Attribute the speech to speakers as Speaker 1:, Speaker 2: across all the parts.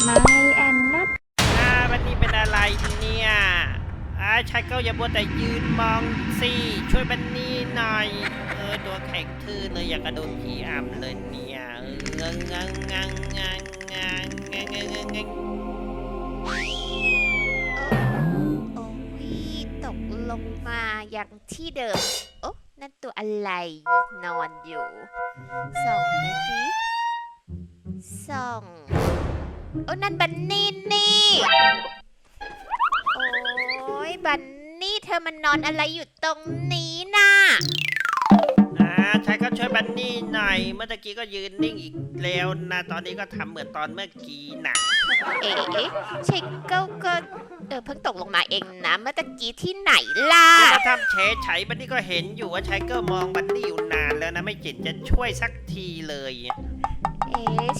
Speaker 1: ไม่แอนนัท
Speaker 2: อ่าวันนี้เป็นอะไรเนี่ยอ่าชายเก้าอย่าบัวแต่ยืนมองสิช่วยบันนี่หน่อย เออตัวแข็งทื่อเลยอยากกระโดนผีอ่ำเลยเนี่ยเอองังงังงังงังงังงังงังงัง
Speaker 3: โอ้ยตกลงมาอย่างที่เดิม โอ้นั่นตัวอะไรนอนอยู่ ส่องไปสิส่อง โอ้นั่นบันนี่นี่ โอ้ยบันนี่เธอมันนอนอะไรอยู่ตรงนี้น่ะ
Speaker 2: อ่าชายก็ช่วยบันนี่หน่อย เมื่อตะกี้ก็ยืนนิ่งอีกแล้วนะ ตอนนี้ก็ทำเหมือนตอนเมื่อกี้น่ะ
Speaker 3: เอ๊ะเช็คเก้าก็เออเพิ่งตกลงมาเองนะเมื่อตะกี้ที่ไหนล่ะ
Speaker 2: ก็ทำเฉยไฉบันนี่ก็เห็นอยู่ว่าชายเก็มองบันนี่อยู่นานแล้วนะ ไม่จิตจะช่วยสักทีเลย
Speaker 3: เอ๊ะ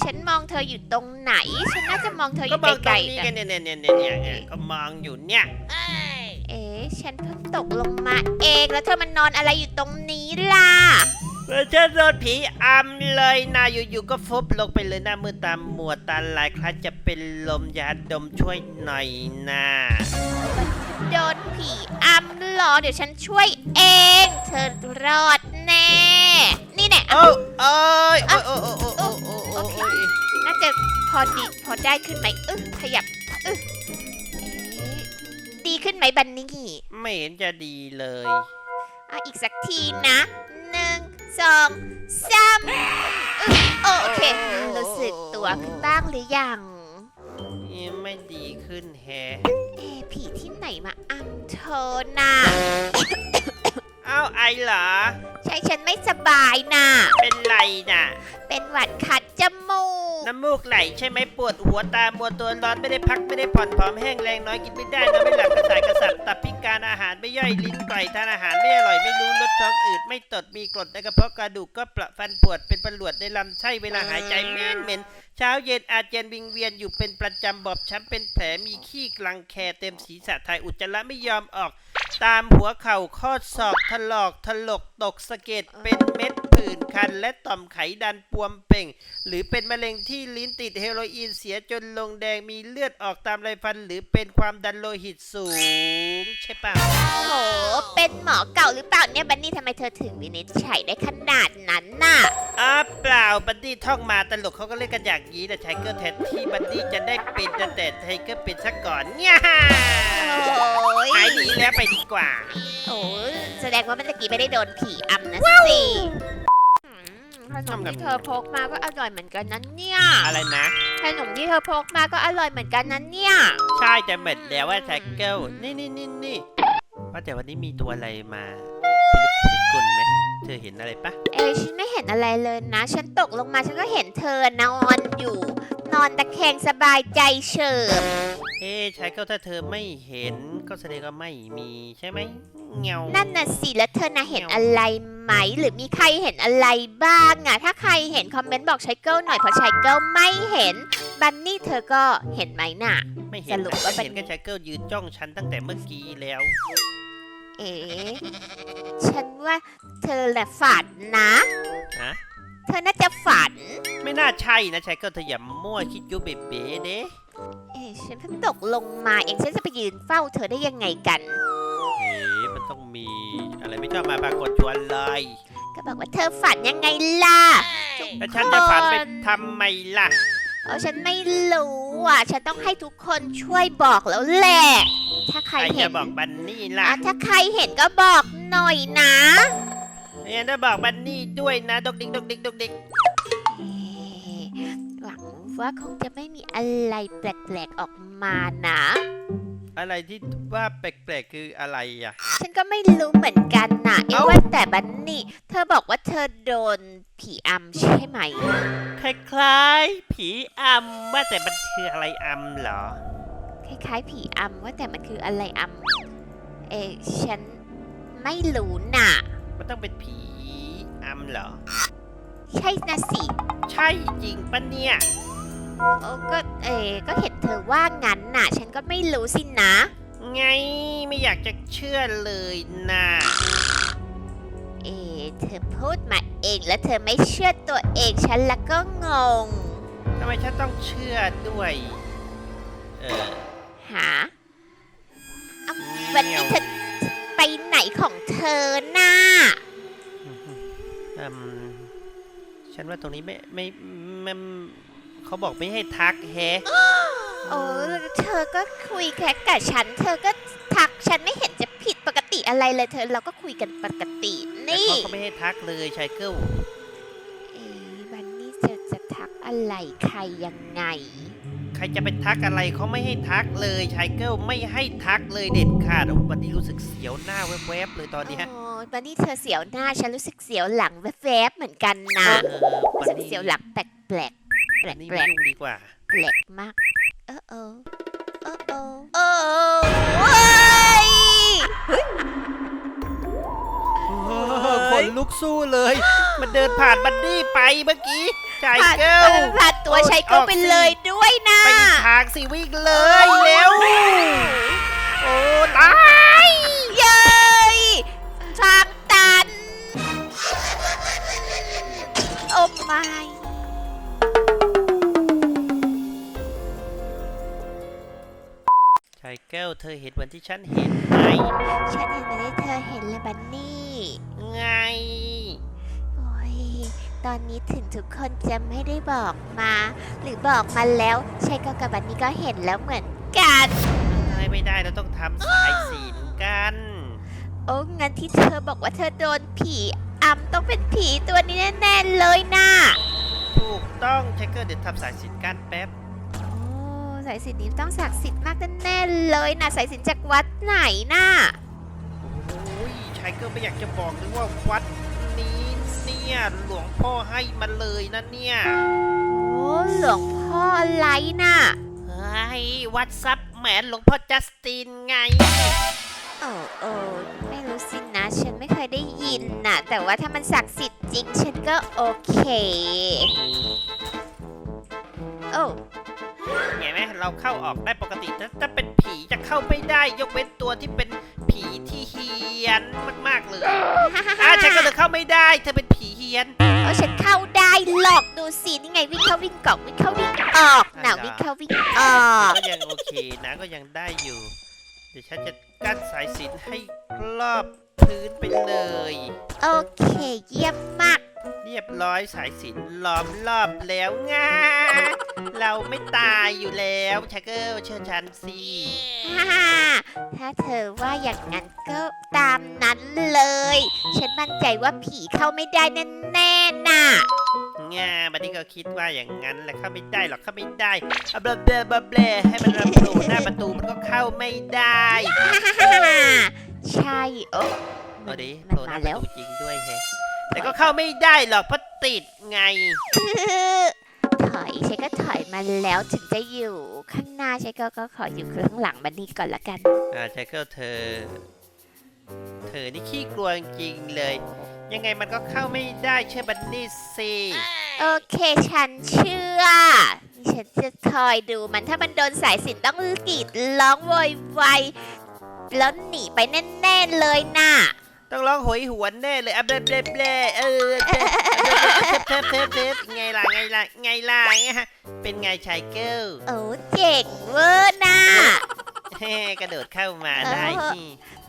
Speaker 3: ฉันมองเธออยู่ตรงไหน ฉันน่าจะมองเธออ
Speaker 2: ก็
Speaker 3: ยู่
Speaker 2: มองต
Speaker 3: ไก
Speaker 2: ร
Speaker 3: ล
Speaker 2: งนี้
Speaker 3: ๆ
Speaker 2: กั
Speaker 3: กัน
Speaker 2: นเนี่ยเนี่ยเนี่ยเนี่ยเนี่ยก็มองอยู่เนี่ย
Speaker 3: เอ๊ะฉันเพิ่งตกลงมาเองแล้วเธอมันนอนอะไรอยู่ตรงนี้ล่ะ
Speaker 2: เออฉันโดนผีอำเลยนะอยู่ๆก็ฟุบลงไปเลยหน้ามือตามมัวตาลายคล้ายจะเป็นลมยาดมช่วยหน่อยนะ
Speaker 3: โดนผีอำเหรอเดี๋ยวฉันช่วยเอง เธอรอดแน่ นี่แน่
Speaker 2: โอ้เอ้ยโอ้ยโอ้ยโอ้ยโอ้ยโอ้ยโอ้ย
Speaker 3: โอ เค
Speaker 2: โอ้ย
Speaker 3: น่าจะพอดีพอได้ขึ้นไหมเออขยับเออเอ๊ะดีขึ้นไหมบันนี่
Speaker 2: ไม่เห็นจะดีเลย
Speaker 3: อะอีกสักทีนะหนึ่งสองสามเออโอเครู้สึกตัวขึ้นบ้างหรือยัง
Speaker 2: ยังไม่ดีขึ้นแฮะ
Speaker 3: เอ๊ะผีที่ไหนมาอำเธอน่ะ
Speaker 2: เอ้าไอเหรอ
Speaker 3: ใช่ฉันไม่สบายน่ะ
Speaker 2: เป็นไรน่ะ
Speaker 3: เป็นหวัดขัดจมูก
Speaker 2: น้ำมูกไหลใช่ไหมปวดหัวตามัวตัวร้อนไม่ได้พักไม่ได้ผ่อนผอมแห้งแรงน้อยกินไม่ได้นอนไม่หลับกระสายกระสับตับพิการอาหารไม่ย่อยลิ้นไก่ทานอาหารไม่อร่อยไม่รู้รสท้องอืดไม่ตดมีกรดในกระเพาะกระดูกก็เปราะฟันปวดเป็นประหลวดในลำไส้เวลาหายใจเหม็นเหม็นเช้าเย็นอาเจียนวิงเวียนอยู่เป็นประจำบอบช้ำเป็นแผลมีขี้กลังแคเต็มศีรษะถ่ายอุจจาระไม่ยอมออก ตามหัวเข่าข้อศอกถลอกถลกตกสะเก็ดเป็นเม็ดผื่นคัน และต่อมไขดันปวมเป่ง หรือเป็นมะเร็งที่ลิ้นติดเฮโรอีนเสียจนลงแดงมีเลือดออกตามไรฟัน หรือเป็นความดันโลหิตสูง ใช่ปะ
Speaker 3: โห เป็นหมอเก่าหรือเปล่าเนี่ยบันนี่ทำไมเธอถึงวินิจฉัยได้ขนาดนั้นน่ะ
Speaker 2: อ้าเปล่าบัดดี้ท่องมาตลกเขาก็เล่นกันอย่างนี้แต่ไทเกอร์แทนที่บัดดี้จะได้เป็นแต่ไทเกอร์เป็นซะก่อนเนี่ย
Speaker 3: โอ้ย
Speaker 2: หายดีแล้วไปดีกว่า
Speaker 3: โอ้ยแสดงว่าเมื่อตะกี้ไม่ได้โดนผีอำนะสิอืมขนมที่เธอพกมาก็อร่อยเหมือนกันนั้นเนี่ย
Speaker 2: อะไรนะ
Speaker 3: ขนมที่เธอพกมาก็อร่อยเหมือนกันนั้นเนี่ย
Speaker 2: ใช่จะเหม็ดแล้วว่าไทเกอร์นี่นี่นี่นี่ว่าแต่วันนี้มีตัวอะไรมา เธอเห็นอะไรปะ
Speaker 3: เอยฉันไม่เห็นอะไรเลยนะ ฉันตกลงมาฉันก็เห็นเธอนอนอยู่ นอนตะแคงสบายใจเฉิบ
Speaker 2: เฮ้ชายเก้าถ้าเธอไม่เห็นก็แสดงว่าไม่มีใช่ไหมเงา
Speaker 3: นั่นน่ะสิแล้วเธอน่ะเห็นอะไรไหม หรือมีใครเห็นอะไรบ้างอะถ้าใครเห็นคอมเมนต์บอกชายเกิลหน่อยเพราะชายเกิลไม่เห็นบันนี่เธอก็เห็นไหมน่ะ
Speaker 2: ไม่เห็น
Speaker 3: สรุป
Speaker 2: นะ
Speaker 3: ว่า
Speaker 2: ฉันเห็น
Speaker 3: เป็น
Speaker 2: ก็ชายเกิลยืนจ้องฉันตั้งแต่เมื่อกี้แล้ว
Speaker 3: เอ๋ฉันว่า เธอแหละฝันนะ
Speaker 2: ฮะ
Speaker 3: เธอน่าจะฝัน
Speaker 2: ไม่น่าใช่นะชายเกิลเธออย่ามั่วคิดยุเบเบ้เด้
Speaker 3: เอ๋ฉันเพิ่งตกลงมาเองฉันจะไปยืนเฝ้าเธอได้ยังไงกัน
Speaker 2: เฮ้มันต้องมีอะไรไม่ชอบมาปรากฏชวนเลย
Speaker 3: ก็บอกว่าเธอฝันยังไงล่ะ
Speaker 2: แล้วฉันจะฝันไปทำไมล่ะ
Speaker 3: เออฉันไม่รู้อะ ฉันต้องให้ทุกคนช่วยบอกแล้วแหละ ถ้าใค
Speaker 2: ใค
Speaker 3: ร
Speaker 2: ร
Speaker 3: เห็
Speaker 2: จะ
Speaker 3: น
Speaker 2: บอกบันนี่ล่ะ
Speaker 3: อะถ้าใครเห็นก็บอกหน่อยนะ
Speaker 2: เนี่ยถ้าบอกบันนี่ด้วยนะดกดิกดกดิกดกดิก
Speaker 3: เอ๊ะหวังว่าคงจะไม่มีอะไรแปลกๆออกมานะ
Speaker 2: อะไรที่ว่าแปลกๆคืออะไรอะ
Speaker 3: ฉันก็ไม่รู้เหมือนกันนะเอ๊ะ
Speaker 2: เอ้า
Speaker 3: ว่าแต่บันนี่ เธอบอกว่าเธอโดนผีอำใช่ไหม
Speaker 2: คล้ายๆ ผีอำว่าแต่มันคืออะไรอำเหรอ
Speaker 3: คล้ายๆ ผีอำว่าแต่มันคืออะไรอำเอ๊ะฉันไม่รู้น่ะ
Speaker 2: มันต้องเป็นผี อำเหรอ
Speaker 3: ใช่นะสิ
Speaker 2: ใช่จริงปะเนี่ย
Speaker 3: โอ้ก็เอ๋ก็เห็นเธอว่างั้นน่ะ ฉันก็ไม่รู้สินะ
Speaker 2: ไงไม่อยากจะเชื่อเลยนะ
Speaker 3: เอ๋เธอพูดมาเองแล้วเธอไม่เชื่อตัวเองฉันละก็งง
Speaker 2: เธทำไมฉันต้องเชื่อด้วย เออ
Speaker 3: หาเอาวันนี้เธอไปไหนของเธอน่ะ
Speaker 2: อืม ฉันว่าตรงนี้ไม่ไม่ไม่เขาบอกไม่ให้ทักแฮะ
Speaker 3: โอ้เธอก็คุยแค่กับฉัน เธอก็ทักฉันไม่เห็นจะผิดปกติอะไรเลยเธอเราก็คุยกันปกติ
Speaker 2: แต่
Speaker 3: นี่
Speaker 2: เขาก็ไม่ให้ทักเลยชายเกิล
Speaker 3: เอ๊ะวันนี้เธอจะทักอะไรใครยังไง
Speaker 2: ใค รจะไปทักอะไรเขาไม่ให้ทักเลยชายเกิลไม่ให้ทักเลยเด็ดขาดโอ้โหวันนี้รู้สึกเสียวหน้าแวบๆเลยตอนนี้ฮะ
Speaker 3: โอ้วันนี้เธอเสียวหน้า ฉันรู้สึกเสียวหลังแวบๆเหมือนกันนะ
Speaker 2: เออวัน
Speaker 3: ฉัน
Speaker 2: นี้
Speaker 3: เสียวหลังแปลกๆแปลก
Speaker 2: วันนี้
Speaker 3: แปล
Speaker 2: ไม่
Speaker 3: ก
Speaker 2: ยุ่งดีกว่า
Speaker 3: แปลกมาก เออเออเออเออเออเฮ้ย
Speaker 2: คนลุกสู้เลย มันเดินผ่านบันดี้ไปเมื่อกี้ชาย
Speaker 3: ผ่าน
Speaker 2: เกิล
Speaker 3: ผ่านตัว
Speaker 2: โอ้ย
Speaker 3: ชัยเกิล
Speaker 2: ออก
Speaker 3: ไป
Speaker 2: สิ
Speaker 3: เลยด้วยนะ
Speaker 2: ไปอีกทางสิวิ่งเลยเร็วโอ้ตาย
Speaker 3: เย้ยทางตัน โอ้ไม่
Speaker 2: ชายเกิลเธอเห็นเหมือนที่ฉันเห็นไหม
Speaker 3: ฉันเห็นมาได้เธอเห็นแล้วบันนี่
Speaker 2: ไง
Speaker 3: โอ้ย ตอนนี้ถึงทุกคนจะไม่ได้บอกมา หรือบอกมาแล้วชัยเกิลกับบันนี่ก็เห็นแล้วเหมือนกัน
Speaker 2: ไม่ไม่ได้เราต้องทำสายสินกัน
Speaker 3: โอ้งั้นที่เธอบอกว่าเธอโดนผีอำต้องเป็นผีตัวนี้แน่ๆเลยนะ
Speaker 2: ถูกต้องชายเกิลเดี๋ยวทำสายสินกันแป๊บ
Speaker 3: โอ้สายสิญจนนี้ต้องศักดิ์สิทธิ์มากแน่ๆเลยนะสายสิญจนจากวัดไหนน่ะ
Speaker 2: โอ้ยชายเกิลไม่อยากจะบอกเลยว่าวัดนี้เนี่ย หลวงพ่อให้มาเลยนะเนี่ย
Speaker 3: โอ้หลวงพ่ออะไรน่ะ
Speaker 2: เฮ้ยวัดซับแหมนหลวงพ่อจัสตินไง
Speaker 3: โอ้โอ้ไม่รู้สินะ ฉันไม่เคยได้ยินน่ะ แต่ว่าถ้ามันศักดิ์สิทธิ์จริง ฉันก็โอเค โอ้
Speaker 2: เห็นไหมเราเข้าออกได้ปกติแต่ถ้าเป็นผีจะเข้าไม่ได้ยกเว้นตัวที่เป็น ผีที่เฮียนมากๆเลยอะฉันก็เลยเข้าไม่ได้ เธอเป็นผีเฮียน
Speaker 3: เออฉันเข้าได้หลอกดูสินี่ไงวิ่งเข้าวิ่งกล่องวิ่งเข้าวิ่งออกหนาววิ่งเข้าวิ่งออก
Speaker 2: ก็ยังโอเคนะก็ยังได้อยู่ เดี๋ยวฉันจะกั้นสายสิญจนให้รอบพื้นไปเลย
Speaker 3: โอเคเยี่ยมมาก
Speaker 2: เรียบร้อยสายสิญจนล้อมรอบแล้วง่าเราไม่ตายอยู่แล้วชาเกิลเชื่อฉันสิ
Speaker 3: ฮ่าฮ่า ถ้าเธอว่าอย่างนั้นก็ตามนั้นเลย ฉันมั่นใจว่าผีเข้าไม่ได้แน่ๆน่ะ
Speaker 2: ง่าบันนี้ก็คิดว่าอย่างนั้นแหละเข้าไม่ได้หรอกเข้าไม่ได้อะเบลเบลเบลเบลให้มันรับโผล่หน้าประตูมันก็เข้าไม่ได้
Speaker 3: ใช่โอ้
Speaker 2: เอาดิ
Speaker 3: มั
Speaker 2: โผ
Speaker 3: น
Speaker 2: ล่ห
Speaker 3: มา
Speaker 2: น้าป
Speaker 3: แล้
Speaker 2: ระ
Speaker 3: ว
Speaker 2: ตูจริงด้วยแฮะแต่ก็เข้าไม่ได้หรอกเพราะติดไง
Speaker 3: ถอย ฉันก็ถอยมาแล้วถึงจะอยู่ข้างหน้าฉันก็ก็ขออยู่ข้างหลังบันนี้ก่อนละกัน
Speaker 2: อ่าชาเกิลเธอ เธอนี่ขี้กลัวจริงๆเลย ยังไงมันก็เข้าไม่ได้เชื่อบันนี่สิ
Speaker 3: โอเคฉันเชื่อ ฉันจะคอยดูมันถ้ามันโดนสายสิญจนต้องกรีดร้องโวยวายแล้วหนีไปแน่ๆเลยน่ะ
Speaker 2: ต้องร้องโหยหวนแน่เลยอะเบลเบลเบลเออเทปเทปเทปเทปไงล่ะไงล่ะไงล่ะไงฮะเป็นไงชายเกิล
Speaker 3: โอ้เจ๋งเวอร์น่ะ
Speaker 2: กระโดดเข้ามาได้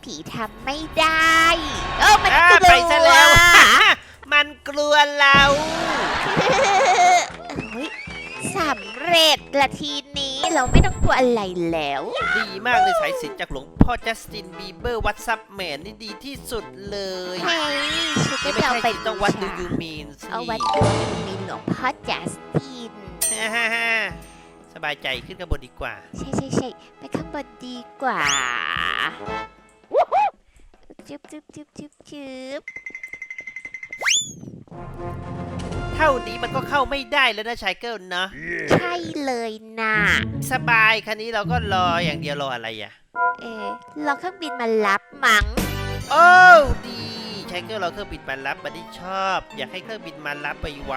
Speaker 3: ผีทำไม่ได้โอ้มัน
Speaker 2: ก
Speaker 3: ลัว
Speaker 2: ไปซะแล้วมันกลัวเรา
Speaker 3: สำเร็จละทีนี้ เราไม่ต้องกลัวอะไรแล้ว
Speaker 2: ดีมากเลยสายสิญจนจากหลวงพ่อจัสตินบีเบอร์วัดซับแมนนี่ดีที่สุดเลย
Speaker 3: เฮ้ยฉันก็
Speaker 2: นี่ไม่
Speaker 3: จะเอา
Speaker 2: ใช่
Speaker 3: ไป
Speaker 2: ที่ต้องวัดดู
Speaker 3: บู
Speaker 2: ยู
Speaker 3: ชา
Speaker 2: มีนสิ
Speaker 3: เอาวัดดูมีหลวงพ่อจัสติน
Speaker 2: ฮ่าฮ่าฮ่าสบายใจขึ้นข้างบนดีกว่า
Speaker 3: ใช่ใช่ใช่ไปข้างบนดีกว่าจุ๊บจุ๊บจุ๊บจุ๊บจุ๊บ
Speaker 2: เท่านี้มันก็เข้าไม่ได้แล้วนะชายเกิลเนาะ
Speaker 3: ใช่เลยนะ
Speaker 2: สบายคันนี้เราก็รออย่างเดียวรออะไรอะ
Speaker 3: เออรอเครื่องบินมารับมั้ง
Speaker 2: โอ้ดีชายเกิลเราเครื่องบินมารับบันนี้ชอบ อยากให้เครื่องบินมารับไปไว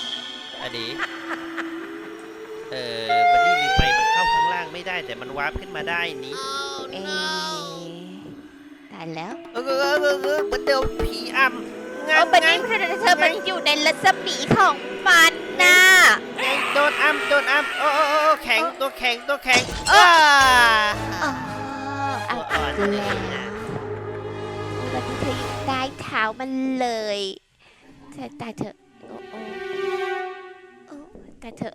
Speaker 2: ๆอันนี้เออบันนี้ลืมไปมันเข้าข้างล่างไม่ได้แต่มันวาร์ปขึ้นมาได้นี้
Speaker 3: เอตายแล้ว
Speaker 2: เออเออเออเออเหมือนเดิมผีอำ งั้
Speaker 3: โอ้
Speaker 2: น
Speaker 3: บัน
Speaker 2: งั้
Speaker 3: นี้
Speaker 2: น
Speaker 3: เธอมันอยู่ในรัศมีของมันน่ะ
Speaker 2: ไงโดนอ้ำโดนอ้ำโอ้โอ้โอแข็งตัวแข็งตัวแข็ง
Speaker 3: เอ้อ
Speaker 2: อ่า
Speaker 3: อ๋อเอา
Speaker 2: อ่
Speaker 3: อี
Speaker 2: อน
Speaker 3: ก
Speaker 2: ๆ
Speaker 3: แล้ว
Speaker 2: นะ
Speaker 3: วันนี้เธอยังได้เท้ามันเลยแต่แต่เธอะโอ้โอ้โอ้แต่เธอะ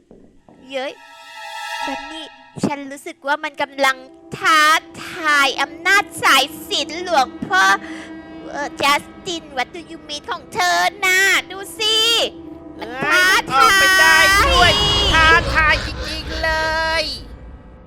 Speaker 3: เย้ยบันนี่ฉันรู้สึกว่ามันกำลังท้าทายอำนาจสายสินหลวงพ่อ เออจัสตินวัตถุยูมีของเธอน่ะดูสิ
Speaker 2: เอ้ย
Speaker 3: ท้า
Speaker 2: ออกไปได้ด้วย
Speaker 3: ทาย
Speaker 2: ท้าทายจริงๆเลย